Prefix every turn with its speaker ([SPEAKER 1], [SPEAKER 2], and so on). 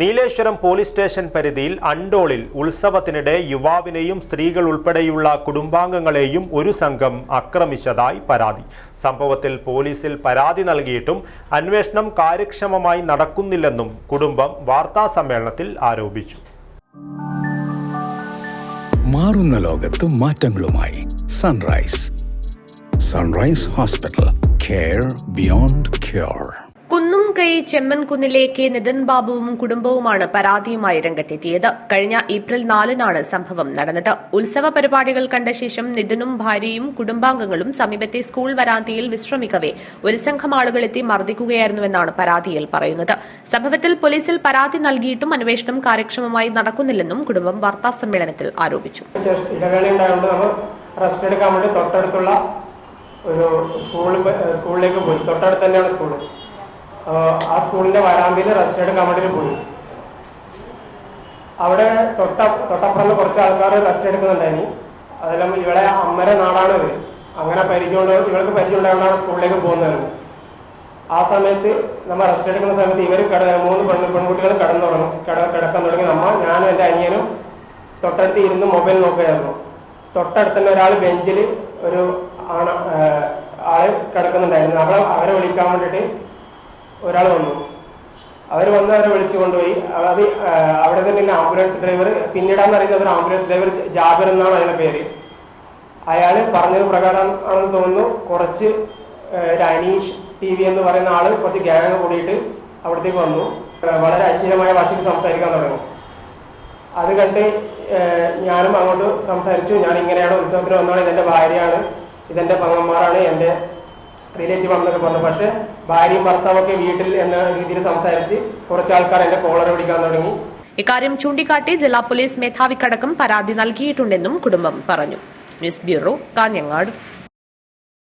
[SPEAKER 1] Nileshwaram police station പരിധിയിൽ അണ്ടോളിൽ ഉത്സവത്തിനിടെ യുവാവിനെയും സ്ത്രീകൾ ഉൾപ്പെടെയുള്ള കുടുംബാംഗങ്ങളെയും ഒരു സംഘം ആക്രമിച്ചതായി പരാതി. സംഭവത്തിൽ പോലീസിൽ പരാതി നൽകിയിട്ടും അന്വേഷണം കാര്യക്ഷമമായി നടക്കുന്നില്ലെന്നും കുടുംബം വാർത്താ സമ്മേളനത്തിൽ ആരോപിച്ചു.
[SPEAKER 2] മാറുന്ന ലോകത്ത് മാറ്റങ്ങളുമായി Sunrise. Sunrise hospital care beyond cure.
[SPEAKER 3] കൈ ചെമ്മൻകുന്നിലെ കെ നിതിൻ ബാബുവും കുടുംബവുമാണ് പരാതിയുമായി രംഗത്തെത്തിയത്. കഴിഞ്ഞ ഏപ്രിൽ നാലിനാണ് സംഭവം നടന്നത്. ഉത്സവ പരിപാടികൾ കണ്ട ശേഷം നിതിനും ഭാര്യയും കുടുംബാംഗങ്ങളും സമീപത്തെ സ്കൂൾ വരാന്തയിൽ വിശ്രമിക്കവേ ഒരു സംഘം ആളുകൾ എത്തി മർദ്ദിക്കുകയായിരുന്നുവെന്നാണ് പരാതിയിൽ പറയുന്നത്. സംഭവത്തിൽ പോലീസിൽ പരാതി നൽകിയിട്ടും അന്വേഷണം കാര്യക്ഷമമായി നടക്കുന്നില്ലെന്നും കുടുംബം
[SPEAKER 4] വാർത്താ സമ്മേളനത്തിൽ ആരോപിച്ചു. തൊട്ടടുത്തുള്ള ഒരു സ്കൂളിൽ സ്കൂളിലേക്ക് പോയി. തൊട്ടടുത്ത് തന്നെയാണ് സ്കൂൾ ആ സ്കൂളിന്റെ വരാന്തയിൽ റെസ്റ്റ് എടുക്കാൻ വേണ്ടി പോയി. അവിടെ തൊട്ട തൊട്ടപ്പുറത്ത് കുറച്ച് ആൾക്കാർ റെസ്റ്റ് എടുക്കുന്നുണ്ടായി അതെല്ലാം ഇവിടെ അമ്മരെ നാടാണ് ഇവർ അങ്ങനെ പരിചയമുള്ള ഇവൾക്ക് പരിചയം സ്കൂളിലേക്ക് പോകുന്നത്. ആ സമയത്ത് നമ്മൾ റെസ്റ്റ് എടുക്കുന്ന സമയത്ത് ഇവർ കട മൂന്ന് പെൺ പെൺകുട്ടികൾ കടന്നു തുടങ്ങും. കട കിടക്കാൻ തുടങ്ങി നമ്മൾ ഞാനും എന്റെ അനിയനും തൊട്ടടുത്ത് ഇരുന്ന് മൊബൈൽ നോക്കുകയായിരുന്നു. തൊട്ടടുത്ത് തന്നെ ഒരാൾ ബെഞ്ചിൽ ഒരു ആണ് ആൾ കിടക്കുന്നുണ്ടായിരുന്നു. അവളെ അവരെ വിളിക്കാൻ വേണ്ടിയിട്ട് ഒരാൾ വന്നു. അവർ വന്ന് അവരെ വിളിച്ചു കൊണ്ടുപോയി. അത് ഏഹ് അവിടെ തന്നെ ആംബുലൻസ് ഡ്രൈവർ പിന്നീടാന്ന് അറിയുന്നത് ഒരു ആംബുലൻസ് ഡ്രൈവർ ജാബിർ എന്നാണ് അതിന്റെ പേര്. അയാൾ പറഞ്ഞത് പ്രകാരം ആണെന്ന് തോന്നുന്നു. കുറച്ച് അനീഷ് ടി വി എന്ന് പറയുന്ന ആൾ കുറച്ച് ഗ്യാങ് കൂടിയിട്ട് അവിടത്തേക്ക് വന്നു. വളരെ അശ്ലീലമായ ഭാഷയിൽ സംസാരിക്കാൻ തുടങ്ങി. അത് കണ്ട് ഞാനും അങ്ങോട്ട് സംസാരിച്ചു. ഞാൻ ഇങ്ങനെയാണ് ഉത്സവത്തിന് വന്നാണ് ഇതെന്റെ ഭാര്യയാണ്. ഇതെന്റെ പങ്ങന്മാരാണ്. എന്റെ റിലേറ്റീവ് ആണെന്നൊക്കെ പറഞ്ഞു. പക്ഷേ ഭാര്യയും ഭർത്താവൊക്കെ വീട്ടിൽ എന്ന രീതിയിൽ സംസാരിച്ച് കുറച്ച് ആൾക്കാർ എന്റെ കോളർ പിടിക്കാൻ തുടങ്ങി.
[SPEAKER 3] ഇക്കാര്യം ചൂണ്ടിക്കാട്ടി ജില്ലാ പോലീസ് മേധാവിക്കടക്കം പരാതി നൽകിയിട്ടുണ്ടെന്നും കുടുംബം പറഞ്ഞു. News bureau Kanhangad.